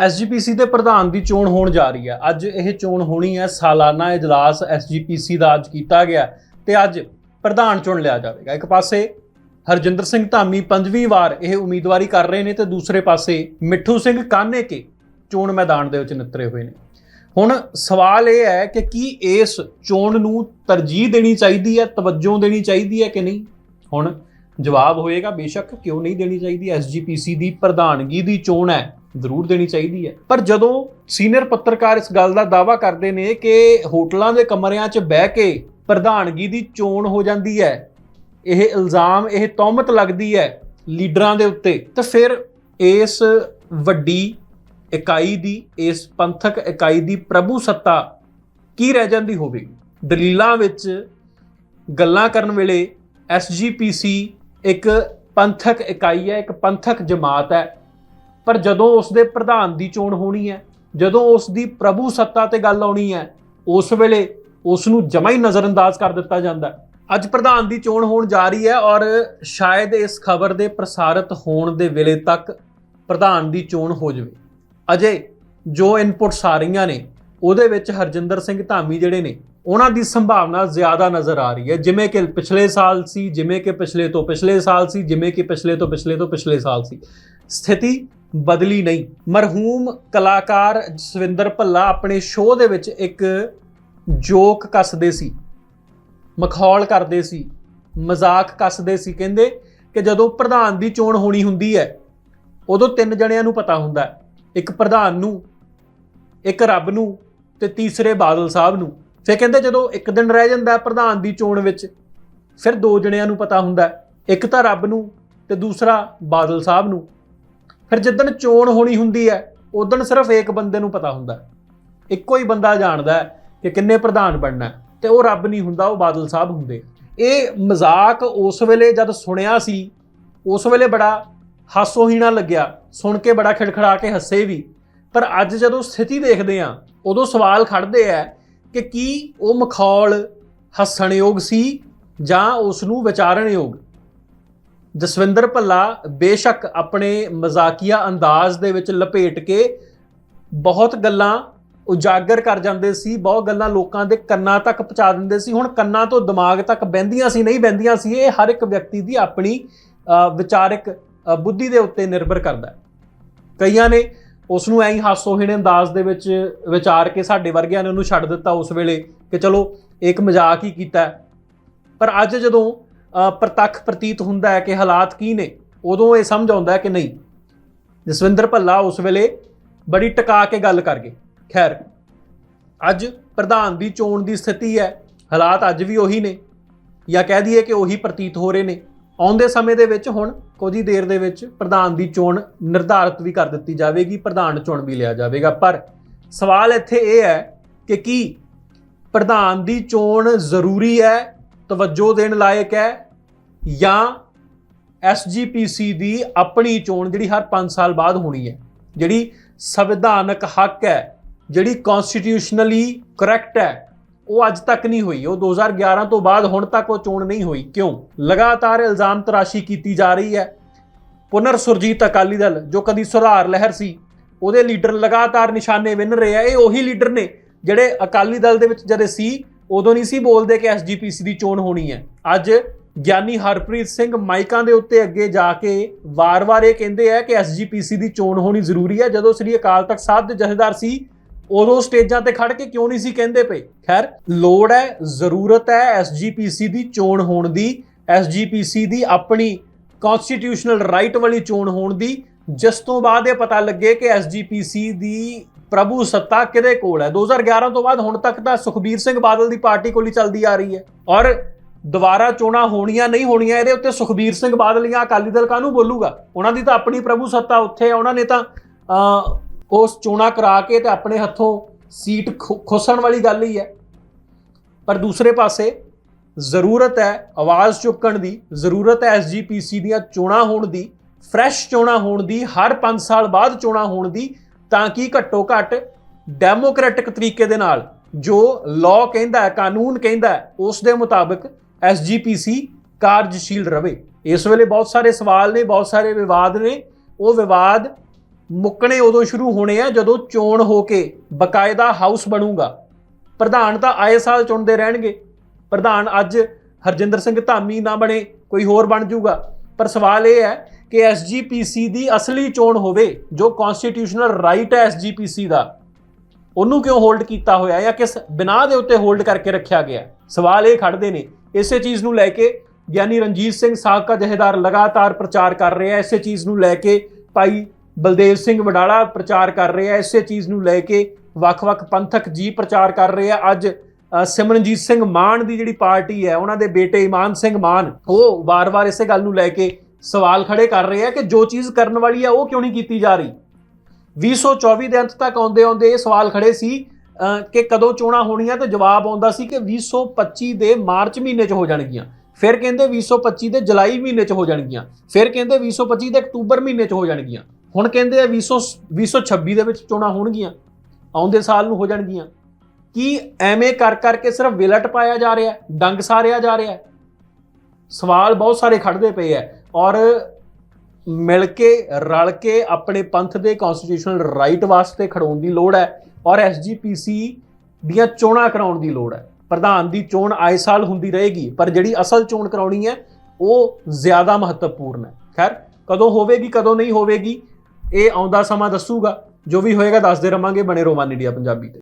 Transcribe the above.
SGPC ਦੇ ਪ੍ਰਧਾਨ ਦੀ ਚੋਣ ਹੋਣ ਜਾ ਰਹੀ ਹੈ। ਅੱਜ ਇਹ ਚੋਣ ਹੋਣੀ ਹੈ। ਸਾਲਾਨਾ ਇਜਲਾਸ ਐਸਜੀਪੀਸੀ ਦਾ ਅੱਜ ਕੀਤਾ ਗਿਆ ਤੇ ਅੱਜ ਪ੍ਰਧਾਨ ਚੁਣ ਲਿਆ ਜਾਵੇਗਾ। ਇੱਕ ਪਾਸੇ ਹਰਜਿੰਦਰ ਸਿੰਘ ਧਾਮੀ ਪੰਜਵੀਂ ਵਾਰ ਇਹ ਉਮੀਦਵਾਰੀ ਕਰ ਰਹੇ ਨੇ ਤੇ ਦੂਸਰੇ ਪਾਸੇ ਮਿੱਠੂ ਸਿੰਘ ਕਾਨੇਕੇ ਚੋਣ ਮੈਦਾਨ ਦੇ ਵਿੱਚ ਨਿਤਰੇ ਹੋਏ ਨੇ। ਹੁਣ ਸਵਾਲ ਇਹ ਹੈ ਕਿ ਕੀ ਇਸ ਚੋਣ ਨੂੰ ਤਰਜੀਹ ਦੇਣੀ ਚਾਹੀਦੀ ਹੈ, ਤਵੱਜੋ ਦੇਣੀ ਚਾਹੀਦੀ ਹੈ ਕਿ ਨਹੀਂ? ਹੁਣ ਜਵਾਬ ਹੋਏਗਾ, ਬੇਸ਼ੱਕ ਕਿਉਂ ਨਹੀਂ ਦੇਣੀ ਚਾਹੀਦੀ? ਐਸਜੀਪੀਸੀ ਦੀ ਪ੍ਰਧਾਨਗੀ ਦੀ ਚੋਣ ਹੈ, ਜ਼ਰੂਰ ਦੇਣੀ ਚਾਹੀਦੀ ਹੈ। ਪਰ ਜਦੋਂ ਸੀਨੀਅਰ ਪੱਤਰਕਾਰ ਇਸ ਗੱਲ ਦਾ ਦਾਵਾ ਕਰਦੇ ਨੇ ਕਿ ਹੋਟਲਾਂ ਦੇ ਕਮਰਿਆਂ 'ਚ ਬਹਿ ਕੇ ਪ੍ਰਧਾਨਗੀ ਦੀ ਚੋਣ ਹੋ ਜਾਂਦੀ ਹੈ, ਇਹ ਇਲਜ਼ਾਮ, ਇਹ ਤੌਮਤ ਲੱਗਦੀ ਹੈ ਲੀਡਰਾਂ ਦੇ ਉੱਤੇ, ਤਾਂ ਫਿਰ ਇਸ ਵੱਡੀ ਇਕਾਈ ਦੀ, ਇਸ ਪੰਥਕ ਇਕਾਈ ਦੀ ਪ੍ਰਭੂ ਸੱਤਾ ਕੀ ਰਹਿ ਜਾਂਦੀ ਹੋਵੇਗੀ? ਦਲੀਲਾਂ ਵਿੱਚ ਗੱਲਾਂ ਕਰਨ ਵੇਲੇ ਐਸਜੀਪੀਸੀ ਇੱਕ ਪੰਥਕ ਇਕਾਈ ਹੈ, ਇੱਕ ਪੰਥਕ ਜਮਾਤ ਹੈ। ਪਰ ਜਦੋਂ ਉਸ ਦੇ ਪ੍ਰਧਾਨ ਦੀ ਚੋਣ ਹੋਣੀ ਹੈ, ਜਦੋਂ ਉਸ ਦੀ ਪ੍ਰਭੂ ਸੱਤਾ ਤੇ ਗੱਲ ਆਉਣੀ ਹੈ, ਉਸ ਵੇਲੇ ਉਸ ਨੂੰ ਜਮਾ ਹੀ ਨਜ਼ਰਅੰਦਾਜ਼ ਕਰ ਦਿੱਤਾ ਜਾਂਦਾ ਅੱਜ ਪ੍ਰਧਾਨ ਦੀ ਚੋਣ ਹੋਣ ਜਾ ਰਹੀ ਹੈ ਔਰ ਸ਼ਾਇਦ ਇਸ ਖਬਰ ਦੇ ਪ੍ਰਸਾਰਿਤ ਹੋਣ ਦੇ ਵੇਲੇ ਤੱਕ ਪ੍ਰਧਾਨ ਦੀ ਚੋਣ ਹੋ ਜਾਵੇ। ਅਜੇ ਜੋ ਇਨਪੁਟਸ ਆ ਰਹੀਆਂ ਨੇ, ਉਹਦੇ ਵਿੱਚ ਹਰਜਿੰਦਰ ਸਿੰਘ ਧਾਮੀ ਜਿਹੜੇ ਨੇ ਉਹਨਾਂ ਦੀ ਸੰਭਾਵਨਾ ਜ਼ਿਆਦਾ ਨਜ਼ਰ ਆ ਰਹੀ ਹੈ। ਜਿਵੇਂ ਕਿ ਪਿਛਲੇ ਸਾਲ ਸੀ, ਜਿਵੇਂ ਕਿ ਪਿਛਲੇ ਤੋਂ ਪਿਛਲੇ ਸਾਲ ਸੀ, ਜਿਵੇਂ ਕਿ ਪਿਛਲੇ ਤੋਂ ਪਿਛਲੇ ਤੋਂ ਪਿਛਲੇ ਸਾਲ ਸੀ। ਸਥਿਤੀ ਬਦਲੀ ਨਹੀਂ। ਮਰਹੂਮ ਕਲਾਕਾਰ ਜਸਵਿੰਦਰ ਭੱਲਾ ਆਪਣੇ ਸ਼ੋਅ ਦੇ ਵਿੱਚ ਇੱਕ ਜੋਕ ਕੱਸਦੇ ਸੀ। ਮਖੌਲ ਕਰਦੇ ਸੀ। ਮਜ਼ਾਕ ਕੱਸਦੇ ਸੀ। ਕਹਿੰਦੇ ਕਿ ਜਦੋਂ ਪ੍ਰਧਾਨ ਦੀ ਚੋਣ ਹੋਣੀ ਹੁੰਦੀ ਹੈ, ਉਦੋਂ ਤਿੰਨ ਜਣਿਆਂ ਨੂੰ ਪਤਾ ਹੁੰਦਾ ਹੈ। ਇੱਕ ਪ੍ਰਧਾਨ ਨੂੰ, ਇੱਕ ਰੱਬ ਨੂੰ ਤੇ ਤੀਸਰੇ ਬਾਦਲ ਸਾਹਿਬ ਨੂੰ। ਫਿਰ ਕਹਿੰਦੇ ਜਦੋਂ ਇੱਕ ਦਿਨ ਰਹਿ ਜਾਂਦਾ ਪ੍ਰਧਾਨ ਦੀ ਚੋਣ ਵਿੱਚ, ਫਿਰ ਦੋ ਜਣਿਆਂ ਨੂੰ ਪਤਾ ਹੁੰਦਾ ਇੱਕ ਤਾਂ ਰੱਬ ਨੂੰ ਤੇ ਦੂਸਰਾ ਬਾਦਲ ਸਾਹਿਬ ਨੂੰ। ਫਿਰ ਜਿੱਦਣ ਚੋਣ ਹੋਣੀ ਹੁੰਦੀ ਹੈ ਉਦੋਂ ਸਿਰਫ ਇੱਕ ਬੰਦੇ ਨੂੰ ਪਤਾ ਹੁੰਦਾ ਇੱਕੋ ਹੀ ਬੰਦਾ ਜਾਣਦਾ ਹੈ ਕਿ ਕਿੰਨੇ ਪ੍ਰਧਾਨ ਬਣਨਾ ਹੈ ਤੇ ਉਹ ਰੱਬ ਨਹੀਂ ਹੁੰਦਾ, ਉਹ ਬਾਦਲ ਸਾਹਿਬ ਹੁੰਦੇ ਇਹ ਮਜ਼ਾਕ ਉਸ ਵੇਲੇ ਜਦ ਸੁਣਿਆ ਸੀ, ਉਸ ਵੇਲੇ ਬੜਾ ਹਾਸੋਹੀਣਾ ਲੱਗਿਆ, ਸੁਣ ਕੇ ਬੜਾ ਖਿੜਖੜਾ ਕੇ ਹੱਸੇ ਵੀ। ਪਰ ਅੱਜ ਜਦੋਂ ਸਥਿਤੀ ਦੇਖਦੇ ਆ ਉਦੋਂ ਸਵਾਲ ਖੜਦੇ ਆ ਕਿ ਕੀ ਉਹ ਮਖੌਲ ਹੱਸਣਯੋਗ ਸੀ ਜਾਂ ਉਸ ਨੂੰ ਵਿਚਾਰਨਯੋਗ ਜਸਵਿੰਦਰ ਭੱਲਾ ਬੇਸ਼ੱਕ ਆਪਣੇ ਮਜ਼ਾਕੀਆ ਅੰਦਾਜ਼ ਦੇ ਵਿੱਚ ਲਪੇਟ ਕੇ ਬਹੁਤ ਗੱਲਾਂ ਉਜਾਗਰ ਕਰ ਜਾਂਦੇ ਸੀ, ਬਹੁਤ ਗੱਲਾਂ ਲੋਕਾਂ ਦੇ ਕੰਨਾਂ ਤੱਕ ਪਹੁੰਚਾ ਦਿੰਦੇ ਸੀ। ਹੁਣ ਕੰਨਾਂ ਤੋਂ ਦਿਮਾਗ ਤੱਕ ਬਹਿੰਦੀਆਂ ਸੀ, ਨਹੀਂ ਬਹਿੰਦੀਆਂ ਸੀ, ਇਹ ਹਰ ਇੱਕ ਵਿਅਕਤੀ ਦੀ ਆਪਣੀ ਵਿਚਾਰਕ ਬੁੱਧੀ ਦੇ ਉੱਤੇ ਨਿਰਭਰ ਕਰਦਾ ਹੈ। ਕਈਆਂ ਨੇ ਉਸ ਨੂੰ ਐਂ ਹੀ ਹਾਸੋਹੀਣ ਅੰਦਾਜ਼ ਦੇ ਵਿੱਚ ਵਿਚਾਰ ਕੇ ਸਾਡੇ ਵਰਗਿਆਂ ਨੇ ਉਹਨੂੰ ਛੱਡ ਦਿੱਤਾ ਉਸ ਵੇਲੇ ਕਿ ਚਲੋ ਇੱਕ ਮਜ਼ਾਕ ਹੀ ਕੀਤਾ ਪਰ ਅੱਜ ਜਦੋਂ ਪ੍ਰਤੱਖ ਪ੍ਰਤੀਤ ਹੁੰਦਾ ਹੈ ਕਿ ਹਾਲਾਤ ਕੀ ਨੇ, ਉਦੋਂ ਇਹ ਸਮਝ ਆਉਂਦਾ ਹੈ ਕਿ ਨਹੀਂ। ਜਸਵਿੰਦਰ ਭੱਲਾ ਉਸ ਵੇਲੇ ਬੜੀ ਟਿਕਾ ਕੇ ਗੱਲ ਕਰ ਗਏ। ਖੈਰ, ਅੱਜ ਪ੍ਰਧਾਨ ਦੀ ਚੋਣ ਦੀ ਸਥਿਤੀ ਹੈ, ਹਾਲਾਤ ਅੱਜ ਵੀ ਉਹੀ ਨੇ ਜਾਂ ਕਹਿ ਦਈਏ ਕਿ ਉਹੀ ਪ੍ਰਤੀਤ ਹੋ ਰਹੇ ਨੇ। ਆਉਂਦੇ ਸਮੇਂ ਦੇ ਵਿੱਚ ਹੁਣ ਕੁਝ ਹੀ ਦੇਰ ਦੇ ਵਿੱਚ ਪ੍ਰਧਾਨ ਦੀ ਚੋਣ ਨਿਰਧਾਰਿਤ ਵੀ ਕਰ ਦਿੱਤੀ ਜਾਵੇਗੀ, ਪ੍ਰਧਾਨ ਚੁਣ ਵੀ ਲਿਆ ਜਾਵੇਗਾ। ਪਰ ਸਵਾਲ ਇੱਥੇ ਇਹ ਹੈ ਕਿ ਕੀ ਪ੍ਰਧਾਨ ਦੀ ਚੋਣ ਜ਼ਰੂਰੀ ਹੈ, ਤਵੱਜੋ ਦੇਣ ਲਾਇਕ ਹੈ ਜਾਂ ਐਸਜੀਪੀਸੀ ਦੀ ਆਪਣੀ ਚੋਣ ਜਿਹੜੀ ਹਰ 5 ਸਾਲ ਬਾਅਦ ਹੋਣੀ ਹੈ, ਜਿਹੜੀ ਸੰਵਿਧਾਨਕ ਹੱਕ ਹੈ, ਜਿਹੜੀ ਕਨਸਟੀਟਿਊਸ਼ਨਲੀ ਕਰੈਕਟ ਹੈ ਉਹ ਅੱਜ ਤੱਕ ਨਹੀਂ ਹੋਈ। ਉਹ 2011 ਤੋਂ ਬਾਅਦ ਹੁਣ ਤੱਕ ਉਹ ਚੋਣ ਨਹੀਂ ਹੋਈ। ਕਿਉਂ? ਲਗਾਤਾਰ ਇਲਜ਼ਾਮ ਤਰਾਸ਼ੀ ਕੀਤੀ ਜਾ ਰਹੀ ਹੈ। ਪੁਨਰ ਸੁਰਜੀਤ ਅਕਾਲੀ ਦਲ, ਜੋ ਕਦੀ ਸੁਧਾਰ ਲਹਿਰ ਸੀ, ਉਹਦੇ ਲੀਡਰ ਲਗਾਤਾਰ ਨਿਸ਼ਾਨੇ ਵਿੰਨ ਰਹੇ ਆ। ਇਹ ਉਹੀ ਲੀਡਰ ਨੇ ਜਿਹੜੇ ਅਕਾਲੀ ਦਲ ਦੇ ਵਿੱਚ ਜਦੇ ਸੀ, ਉਦੋਂ ਨਹੀਂ ਸੀ ਬੋਲਦੇ ਕਿ ਐਸਜੀਪੀਸੀ ਦੀ ਚੋਣ ਹੋਣੀ ਹੈ। ਅੱਜ ਗਿਆਨੀ ਹਰਪ੍ਰੀਤ ਸਿੰਘ ਮਾਈਕਾਂ ਦੇ ਉੱਤੇ ਅੱਗੇ ਜਾ ਕੇ ਵਾਰ-ਵਾਰ ਇਹ ਕਹਿੰਦੇ ਆ ਕਿ ਐਸਜੀਪੀਸੀ ਦੀ ਚੋਣ ਹੋਣੀ ਜ਼ਰੂਰੀ ਹੈ। ਜਦੋਂ ਸ੍ਰੀ ਅਕਾਲ ਤਖਤ ਸਾਹਿਬ ਦੇ ਜਥੇਦਾਰ ਸੀ ਉਦੋਂ ਸਟੇਜਾਂ ਤੇ ਖੜ ਕੇ ਕਿਉਂ ਨਹੀਂ ਸੀ ਕਹਿੰਦੇ ਪਏ? ਖੈਰ ਲੋੜ ਹੈ ਜ਼ਰੂਰਤ ਹੈ ਐਸਜੀਪੀਸੀ ਦੀ ਚੋਣ ਹੋਣ ਦੀ ਐਸਜੀਪੀਸੀ ਦੀ ਆਪਣੀ ਕਨਸਟੀਟਿਊਸ਼ਨਲ ਰਾਈਟ ਵਾਲੀ ਚੋਣ ਹੋਣ ਦੀ। ਜਿਸ ਤੋਂ ਬਾਅਦ ਇਹ ਪਤਾ ਲੱਗੇ ਕਿ ਐਸਜੀਪੀਸੀ ਦੀ ਪ੍ਰਭੂ ਸੱਤਾ ਕਿਹਦੇ ਕੋਲ ਹੈ? 2011 ਤੋਂ ਬਾਅਦ ਹੁਣ ਤੱਕ ਤਾਂ ਸੁਖਬੀਰ ਸਿੰਘ ਬਾਦਲ ਦੀ ਪਾਰਟੀ ਕੋਲ ਹੀ ਚੱਲਦੀ ਆ ਰਹੀ ਹੈ। ਔਰ ਦੁਬਾਰਾ ਚੋਣਾਂ ਹੋਣੀਆਂ ਨਹੀਂ ਹੋਣੀਆਂ ਇਹਦੇ ਉੱਤੇ ਸੁਖਬੀਰ ਸਿੰਘ ਬਾਦਲ ਜਾਂ ਅਕਾਲੀ ਦਲ ਕਾਹਨੂੰ ਬੋਲੂਗਾ? ਉਹਨਾਂ ਦੀ ਤਾਂ ਆਪਣੀ ਪ੍ਰਭੂ ਸੱਤਾ ਉੱਥੇ ਹੈ ਉਹਨਾਂ ਨੇ ਤਾਂ ਅਹ, ਉਸ ਚੋਣਾਂ ਕਰਾ ਕੇ ਤੇ ਆਪਣੇ ਹੱਥੋਂ ਸੀਟ ਖੁ- ਖੁੱਸਣ ਵਾਲੀ ਗੱਲ ਹੀ ਹੈ। ਪਰ ਦੂਸਰੇ ਪਾਸੇ ਜ਼ਰੂਰਤ ਹੈ ਆਵਾਜ਼ ਚੁੱਕਣ ਦੀ, ਜ਼ਰੂਰਤ ਹੈ ਐਸਜੀਪੀਸੀ ਦੀਆਂ ਚੋਣਾਂ ਹੋਣ ਦੀ ਫਰੈਸ਼ ਚੋਣਾਂ ਹੋਣ ਦੀ, ਹਰ 5 ਸਾਲ ਬਾਅਦ ਚੋਣਾਂ ਹੋਣ ਦੀ, ਤਾਂ ਕਿ ਘੱਟੋ ਘੱਟ ਡੈਮੋਕ੍ਰੈਟਿਕ ਤਰੀਕੇ ਦੇ ਨਾਲ ਜੋ ਲਾਅ ਕਹਿੰਦਾ ਹੈ, ਕਾਨੂੰਨ ਕਹਿੰਦਾ ਹੈ, ਉਸ ਦੇ ਮੁਤਾਬਕ ਐਸਜੀਪੀਸੀ ਕਾਰਜਸ਼ੀਲ ਰਵੇ ਇਸ ਵੇਲੇ ਬਹੁਤ ਸਾਰੇ ਸਵਾਲ ਨੇ, ਬਹੁਤ ਸਾਰੇ ਵਿਵਾਦ ਨੇ। ਉਹ ਵਿਵਾਦ ਮੁੱਕਣੇ ਉਦੋਂ ਸ਼ੁਰੂ ਹੋਣੇ ਆ ਜਦੋਂ ਚੋਣ ਹੋ ਕੇ ਬਕਾਇਦਾ ਹਾਊਸ ਬਣੂਗਾ। ਪ੍ਰਧਾਨ ਤਾਂ ਆਏ ਸਾਲ ਚੁਣਦੇ ਰਹਿਣਗੇ। ਪ੍ਰਧਾਨ ਅੱਜ ਹਰਜਿੰਦਰ ਸਿੰਘ ਧਾਮੀ ਨਾ ਬਣੇ, ਕੋਈ ਹੋਰ ਬਣ ਜਾਊਗਾ। ਪਰ ਸਵਾਲ ਇਹ ਹੈ ਕਿ ਐਸਜੀਪੀਸੀ ਦੀ ਅਸਲੀ ਚੋਣ ਹੋਵੇ, ਜੋ ਕਨਸਟੀਟਿਊਸ਼ਨਲ ਰਾਈਟ ਹੈ ਐਸਜੀਪੀਸੀ ਦਾ, ਉਹਨੂੰ ਕਿਉਂ ਹੋਲਡ ਕੀਤਾ ਹੋਇਆ ਜਾਂ ਕਿਸ ਬਿਨਾਹ ਦੇ ਉੱਤੇ ਹੋਲਡ ਕਰਕੇ ਰੱਖਿਆ ਗਿਆ? ਸਵਾਲ ਇਹ ਖੜਦੇ ਨੇ। ਇਸੇ ਚੀਜ਼ ਨੂੰ ਲੈ ਕੇ ਗਿਆਨੀ ਰਣਜੀਤ ਸਿੰਘ ਸਾਬਕਾ ਜਹੇਦਾਰ ਲਗਾਤਾਰ ਪ੍ਰਚਾਰ ਕਰ ਰਿਹਾ, ਇਸੇ ਚੀਜ਼ ਨੂੰ ਲੈ ਕੇ ਭਾਈ ਬਲਦੇਵ ਸਿੰਘ ਵਡਾਲਾ ਪ੍ਰਚਾਰ ਕਰ ਰਿਹਾ ਇਸੇ ਚੀਜ਼ ਨੂੰ ਲੈ ਕੇ ਵੱਖ-ਵੱਖ ਪੰਥਕ ਜੀ ਪ੍ਰਚਾਰ ਕਰ ਰਹੇ ਆ। ਅੱਜ ਸਿਮਰਨਜੀਤ ਸਿੰਘ ਮਾਨ ਦੀ ਜਿਹੜੀ ਪਾਰਟੀ ਹੈ, ਉਹਨਾਂ ਦੇ ਬੇਟੇ ਇਮਾਨ ਸਿੰਘ ਮਾਨ, ਉਹ ਵਾਰ-ਵਾਰ ਇਸੇ ਗੱਲ ਨੂੰ ਲੈ ਕੇ ਸਵਾਲ ਖੜੇ ਕਰ ਰਹੇ ਆ ਕਿ ਜੋ ਚੀਜ਼ ਕਰਨ ਵਾਲੀ ਆ, ਉਹ ਕਿਉਂ ਨਹੀਂ ਕੀਤੀ ਜਾ ਰਹੀ? 2024 ਦੇ ਅੰਤ ਤੱਕ ਆਉਂਦੇ ਆਉਂਦੇ ਇਹ ਸਵਾਲ ਖੜੇ ਸੀ ਕਿ ਕਦੋਂ ਚੋਣਾਂ ਹੋਣੀਆਂ ਤੇ ਜਵਾਬ ਆਉਂਦਾ ਸੀ ਕਿ 2025 ਦੇ ਮਾਰਚ ਮਹੀਨੇ 'ਚ ਹੋ ਜਾਣਗੀਆਂ। ਫਿਰ ਕਹਿੰਦੇ 2025 ਦੇ ਜੁਲਾਈ ਮਹੀਨੇ 'ਚ ਹੋ ਜਾਣਗੀਆਂ। ਫਿਰ ਕਹਿੰਦੇ 2025 ਦੇ ਅਕਤੂਬਰ ਮਹੀਨੇ 'ਚ ਹੋ ਜਾਣਗੀਆਂ। ਹੁਣ ਕਹਿੰਦੇ ਆ 20 2026 ਦੇ ਵਿੱਚ ਚੋਣਾਂ ਹੋਣਗੀਆਂ, ਆਉਂਦੇ ਸਾਲ ਨੂੰ ਹੋ ਜਾਣਗੀਆਂ। ਕੀ ਐਵੇਂ ਕਰ ਕਰਕੇ ਸਿਰਫ ਵਿਲਟ ਪਾਇਆ ਜਾ ਰਿਹਾ, ਡੰਗ ਸਾਰਿਆ ਜਾ ਰਿਹਾ? ਸਵਾਲ ਬਹੁਤ ਸਾਰੇ ਖੜਦੇ ਪਏ ਆ ਔਰ ਮਿਲ ਕੇ, ਰਲ ਕੇ ਆਪਣੇ ਪੰਥ ਦੇ ਕਨਸਟੀਟਿਊਸ਼ਨਲ ਰਾਈਟ ਵਾਸਤੇ ਖੜਾਉਣ ਦੀ ਲੋੜ ਹੈ ਔਰ ਐਸਜੀਪੀਸੀ ਦੀਆਂ ਚੋਣਾਂ ਕਰਾਉਣ ਦੀ ਲੋੜ ਹੈ। ਪ੍ਰਧਾਨ ਦੀ ਚੋਣ ਆਏ ਸਾਲ ਹੁੰਦੀ ਰਹੇਗੀ, ਪਰ ਜਿਹੜੀ ਅਸਲ ਚੋਣ ਕਰਾਉਣੀ ਹੈ, ਉਹ ਜ਼ਿਆਦਾ ਮਹੱਤਵਪੂਰਨ ਹੈ। ਖੈਰ, ਕਦੋਂ ਹੋਵੇਗੀ, ਕਦੋਂ ਨਹੀਂ ਹੋਵੇਗੀ ਇਹ ਆਉਂਦਾ ਸਮਾਂ ਦੱਸੂਗਾ ਜੋ ਵੀ ਹੋਏਗਾ ਦੱਸਦੇ ਰਵਾਂਗੇ ਬਣੇ ਰੋਮਾਨ ਇੰਡੀਆ ਪੰਜਾਬੀ ਤੇ।